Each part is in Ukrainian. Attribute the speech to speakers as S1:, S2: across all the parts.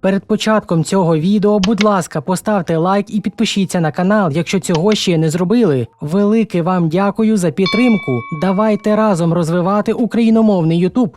S1: Перед початком цього відео, будь ласка, поставте лайк і підпишіться на канал, якщо цього ще не зробили. Велике вам дякую за підтримку. Давайте разом розвивати україномовний Ютуб.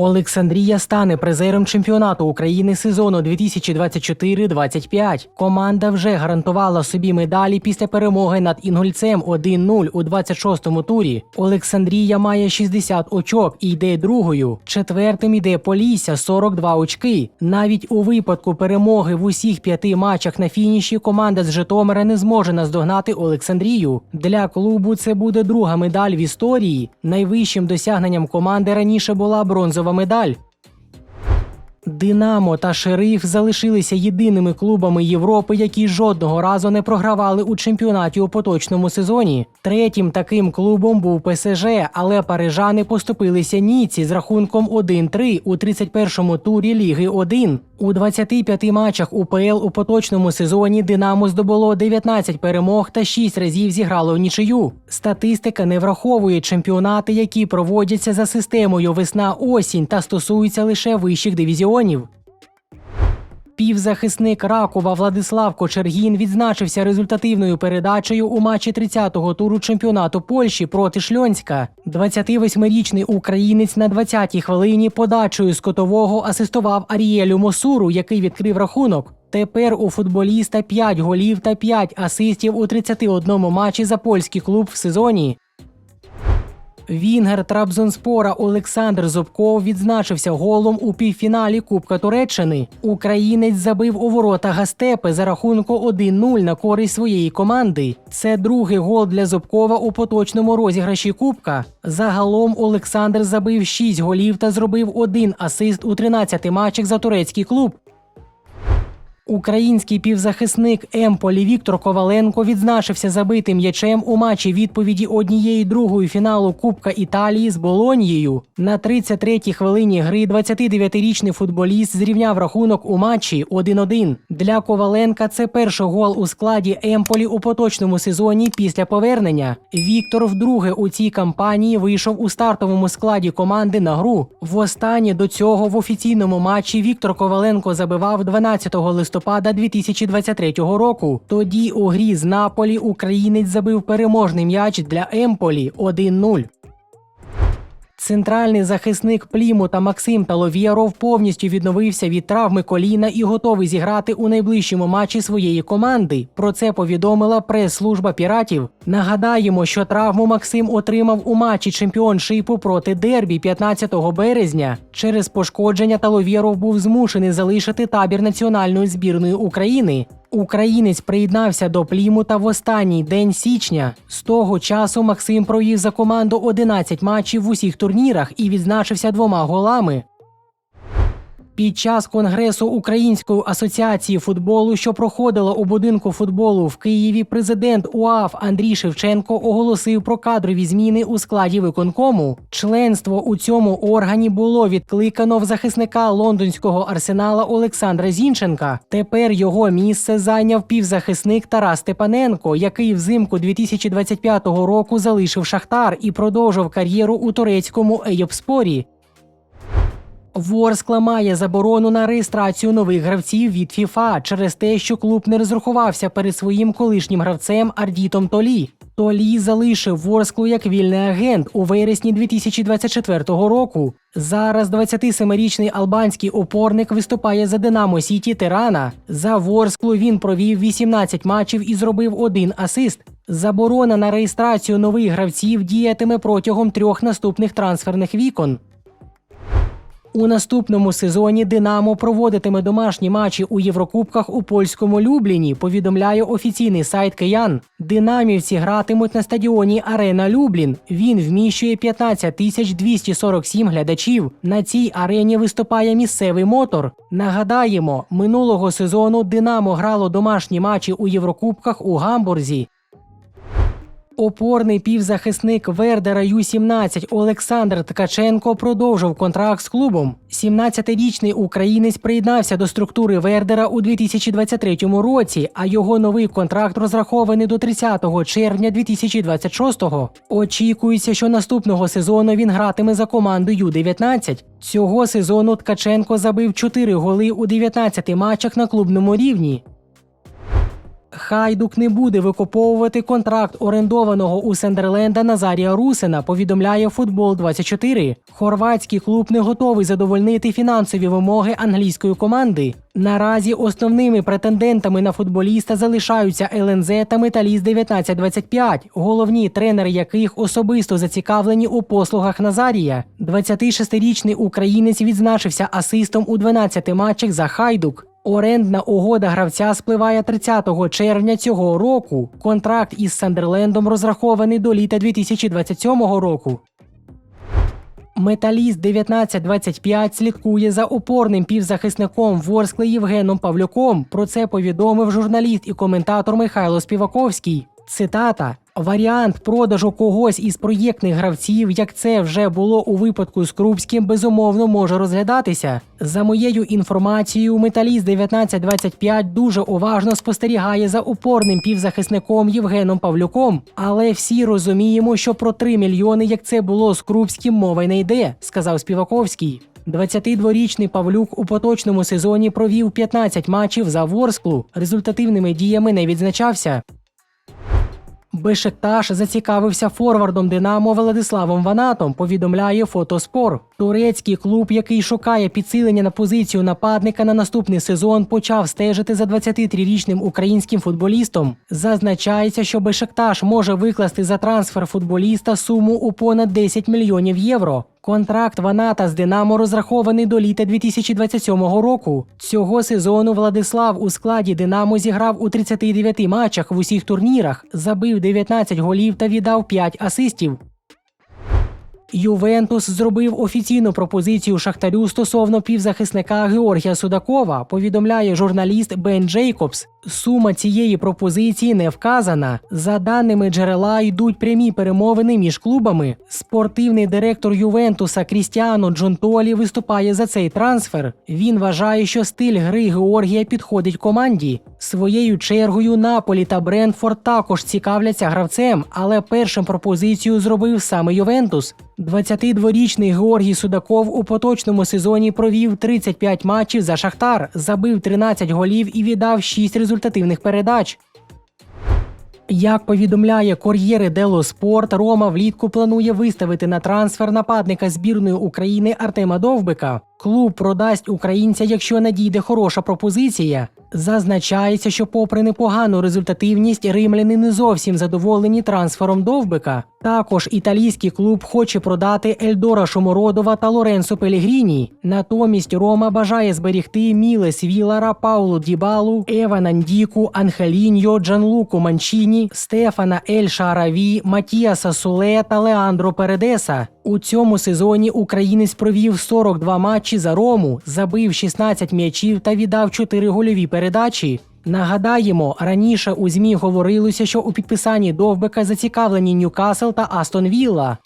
S1: Олександрія стане призером чемпіонату України сезону 2024-25. Команда вже гарантувала собі медалі після перемоги над Інгульцем 1-0 у 26-му турі. Олександрія має 60 очок і йде другою. Четвертим йде Полісся 42 очки. Навіть у випадку перемоги в усіх п'яти матчах на фініші команда з Житомира не зможе наздогнати Олександрію. Для клубу це буде друга медаль в історії. Найвищим досягненням команди раніше була бронзова медаль. Динамо та Шериф залишилися єдиними клубами Європи, які жодного разу не програвали у чемпіонаті у поточному сезоні. Третім таким клубом був ПСЖ, але парижани поступилися Ніці з рахунком 1-3 у 31-му турі Ліги 1. У 25 матчах УПЛ у поточному сезоні Динамо здобуло 19 перемог та 6 разів зіграло в нічию. Статистика не враховує чемпіонати, які проводяться за системою весна-осінь та стосуються лише вищих дивізіонів. Півзахисник Ракова Владислав Кочергін відзначився результативною передачею у матчі 30-го туру чемпіонату Польщі проти Шльонська. 28-річний українець на 20-й хвилині подачею з котового асистував Арієлю Мосуру, який відкрив рахунок. Тепер у футболіста 5 голів та 5 асистів у 31 матчі за польський клуб в сезоні. Вінгер Трабзонспора Олександр Зубков відзначився голом у півфіналі Кубка Туреччини. Українець забив у ворота Гастепи за рахунку 1-0 на користь своєї команди. Це другий гол для Зубкова у поточному розіграші Кубка. Загалом Олександр забив 6 голів та зробив один асист у 13 матчах за турецький клуб. Український півзахисник Емполі Віктор Коваленко відзначився забитим м'ячем у матчі відповіді однієї другої фіналу Кубка Італії з Болонією. На 33-й хвилині гри 29-річний футболіст зрівняв рахунок у матчі 1-1. Для Коваленка це перший гол у складі Емполі у поточному сезоні після повернення. Віктор вдруге у цій кампанії вийшов у стартовому складі команди на гру. Востаннє до цього в офіційному матчі Віктор Коваленко забивав 12 листопада 2023 року. Тоді у грі з Наполі українець забив переможний м'яч для Емполі 1-0. Центральний захисник Плімута Максим Таловєров повністю відновився від травми коліна і готовий зіграти у найближчому матчі своєї команди. Про це повідомила прес-служба піратів. Нагадаємо, що травму Максим отримав у матчі чемпіоншипу проти Дербі 15 березня. Через пошкодження Таловєров був змушений залишити табір національної збірної України. Українець приєднався до Плімута в останній день січня. З того часу Максим провів за команду 11 матчів в усіх турнірах і відзначився двома голами. Під час конгресу Української асоціації футболу, що проходило у будинку футболу в Києві, президент УАФ Андрій Шевченко оголосив про кадрові зміни у складі виконкому. Членство у цьому органі було відкликано в захисника лондонського арсенала Олександра Зінченка. Тепер його місце зайняв півзахисник Тарас Степаненко, який взимку 2025 року залишив Шахтар і продовжив кар'єру у турецькому Ейопспорі. Ворскла має заборону на реєстрацію нових гравців від ФІФА через те, що клуб не розрахувався перед своїм колишнім гравцем Ардітом Толі. Толі залишив Ворсклу як вільний агент у вересні 2024 року. Зараз 27-річний албанський опорник виступає за Динамо Сіті Тирана. За Ворсклу він провів 18 матчів і зробив один асист. Заборона на реєстрацію нових гравців діятиме протягом трьох наступних трансферних вікон. У наступному сезоні Динамо проводитиме домашні матчі у Єврокубках у польському Любліні. Повідомляє офіційний сайт Киян. Динамівці гратимуть на стадіоні Арена Люблін. Він вміщує 15 тисяч 247 глядачів. На цій арені виступає місцевий мотор. Нагадаємо, минулого сезону Динамо грало домашні матчі у Єврокубках у Гамбурзі. Опорний півзахисник Вердера Ю-17 Олександр Ткаченко продовжив контракт з клубом. 17-річний українець приєднався до структури Вердера у 2023 році, а його новий контракт розрахований до 30 червня 2026-го. Очікується, що наступного сезону він гратиме за команду Ю-19. Цього сезону Ткаченко забив 4 голи у 19 матчах на клубному рівні. Хайдук не буде викуповувати контракт орендованого у Сендерленда Назарія Русина, повідомляє Футбол 24 Хорватський клуб не готовий задовольнити фінансові вимоги англійської команди. Наразі основними претендентами на футболіста залишаються ЛНЗ та Металіст 1925, головні тренери яких особисто зацікавлені у послугах Назарія. 26-річний українець відзначився асистом у 12 матчах за Хайдук. Орендна угода гравця спливає 30 червня цього року. Контракт із Сандерлендом розрахований до літа 2027 року. Металіст 1925 слідкує за опорним півзахисником Ворскли Євгеном Павлюком. Про це повідомив журналіст і коментатор Михайло Співаковський. Цитата. Варіант продажу когось із проєктних гравців, як це вже було у випадку з Крупським, безумовно може розглядатися. За моєю інформацією, металіст 1925 дуже уважно спостерігає за опорним півзахисником Євгеном Павлюком. Але всі розуміємо, що про 3 мільйони, як це було з Крупським, мова й не йде, сказав Співаковський. 22-річний Павлюк у поточному сезоні провів 15 матчів за Ворсклу. Результативними діями не відзначався. Бешекташ зацікавився форвардом Динамо Владиславом Ванатом, повідомляє Фотоспор. Турецький клуб, який шукає підсилення на позицію нападника на наступний сезон, почав стежити за 23-річним українським футболістом. Зазначається, що Бешикташ може викласти за трансфер футболіста суму у понад 10 мільйонів євро. Контракт Ваната з Динамо розрахований до літа 2027 року. Цього сезону Владислав у складі Динамо зіграв у 39 матчах в усіх турнірах, забив 19 голів та віддав 5 асистів. Ювентус зробив офіційну пропозицію Шахтарю стосовно півзахисника Георгія Судакова, повідомляє журналіст Бен Джейкобс. Сума цієї пропозиції не вказана. За даними джерела, йдуть прямі перемовини між клубами. Спортивний директор Ювентуса Крістіано Джонтолі виступає за цей трансфер. Він вважає, що стиль гри Георгія підходить команді. Своєю чергою Наполі та Брентфорд також цікавляться гравцем, але першим пропозицію зробив саме Ювентус. 22-річний Георгій Судаков у поточному сезоні провів 35 матчів за Шахтар, забив 13 голів і віддав 6 результативних передач. Як повідомляє Кор'єре Дело Спорт, Рома влітку планує виставити на трансфер нападника збірної України Артема Довбика. Клуб продасть українця, якщо надійде хороша пропозиція. Зазначається, що, попри непогану результативність, римляни не зовсім задоволені трансфером Довбика. Також італійський клуб хоче продати Ельдора Шомородова та Лоренцо Пелігріні. Натомість Рома бажає зберігти Мілес Вілара, Паулу Дібалу, Евана Ndіку, Анхеліньо, Джанлуку Манчіні, Стефана Ель Шараві, Матіаса Суле та Леандро Передеса. У цьому сезоні українець провів 42 матчі за Рому, забив 16 м'ячів та віддав 4 гольові передачі. Нагадаємо, раніше у ЗМІ говорилося, що у підписанні Довбика зацікавлені Ньюкасл та Астон Вілла.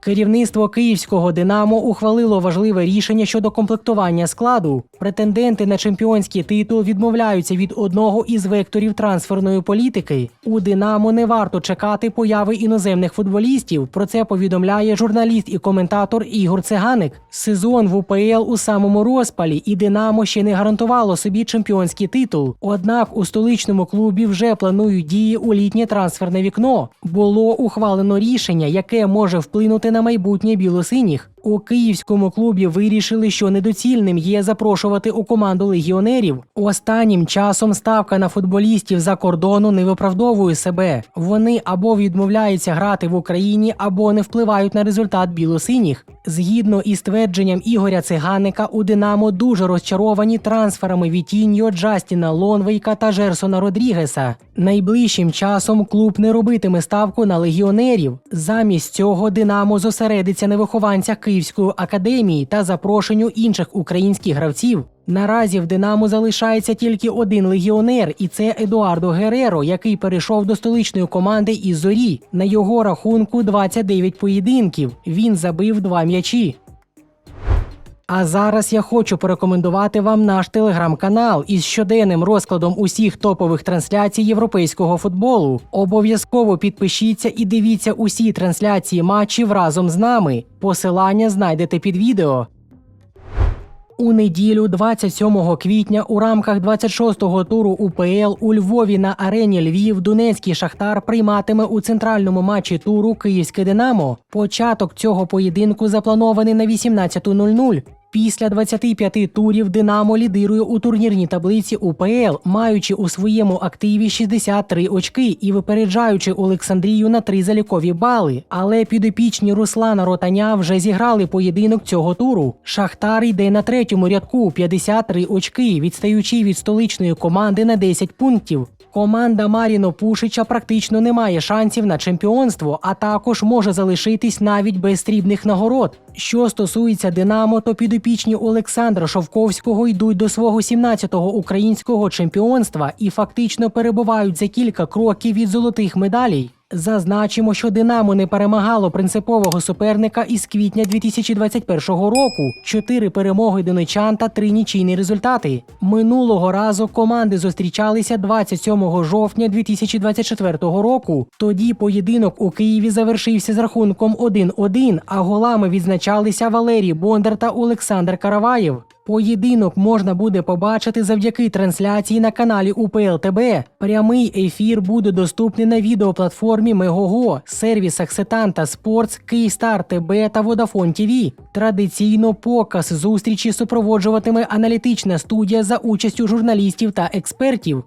S1: Керівництво київського Динамо ухвалило важливе рішення щодо комплектування складу. Претенденти на чемпіонський титул відмовляються від одного із векторів трансферної політики. У Динамо не варто чекати появи іноземних футболістів. Про це повідомляє журналіст і коментатор Ігор Циганик. Сезон в УПЛ у самому розпалі, і Динамо ще не гарантувало собі чемпіонський титул. Однак у столичному клубі вже планують дії у літнє трансферне вікно. Було ухвалено рішення, яке може вплинути на майбутнє білосиніх. У київському клубі вирішили, що недоцільним є запрошувати у команду легіонерів. Останнім часом ставка на футболістів за кордону не виправдовує себе. Вони або відмовляються грати в Україні, або не впливають на результат білосиніх. Згідно із твердженням Ігоря Циганика, у Динамо дуже розчаровані трансферами Вітіньо, Джастіна Лонвейка та Жерсона Родрігеса. Найближчим часом клуб не робитиме ставку на легіонерів. Замість цього Динамо зосередиться на вихованцях Київської академії та запрошенню інших українських гравців. Наразі в Динамо залишається тільки один легіонер, і це Едуардо Гереро, який перейшов до столичної команди із зорі. На його рахунку 29 поєдинків. Він забив два м'ячі. А зараз я хочу порекомендувати вам наш телеграм-канал із щоденним розкладом усіх топових трансляцій європейського футболу. Обов'язково підпишіться і дивіться усі трансляції матчів разом з нами. Посилання знайдете під відео. У неділю, 27 квітня, у рамках 26-го туру УПЛ у Львові на арені Львів Донецький Шахтар прийматиме у центральному матчі туру Київське Динамо. Початок цього поєдинку запланований на 18.00. Після 25 турів Динамо лідирує у турнірній таблиці УПЛ, маючи у своєму активі 63 очки і випереджаючи Олександрію на три залікові бали. Але підопічні Руслана Ротаня вже зіграли поєдинок цього туру. Шахтар йде на третьому рядку 53 очки, відстаючи від столичної команди на 10 пунктів. Команда Маріно Пушича практично не має шансів на чемпіонство, а також може залишитись навіть без срібних нагород. Що стосується Динамо, то підопічні Олександра Шовковського йдуть до свого 17-го українського чемпіонства і фактично перебувають за кілька кроків від золотих медалей. Зазначимо, що Динамо не перемагало принципового суперника із квітня 2021 року. Чотири перемоги донечан та три нічийні результати. Минулого разу команди зустрічалися 27 жовтня 2024 року. Тоді поєдинок у Києві завершився з рахунком 1-1, а голами відзначалися Валерій Бондар та Олександр Караваєв. Поєдинок можна буде побачити завдяки трансляції на каналі УПЛ ТБ. Прямий ефір буде доступний на відеоплатформі Мегого, сервісах Сетанта Спортс, Київстар ТБ та Водафон ТВ. Традиційно показ зустрічі супроводжуватиме аналітична студія за участю журналістів та експертів.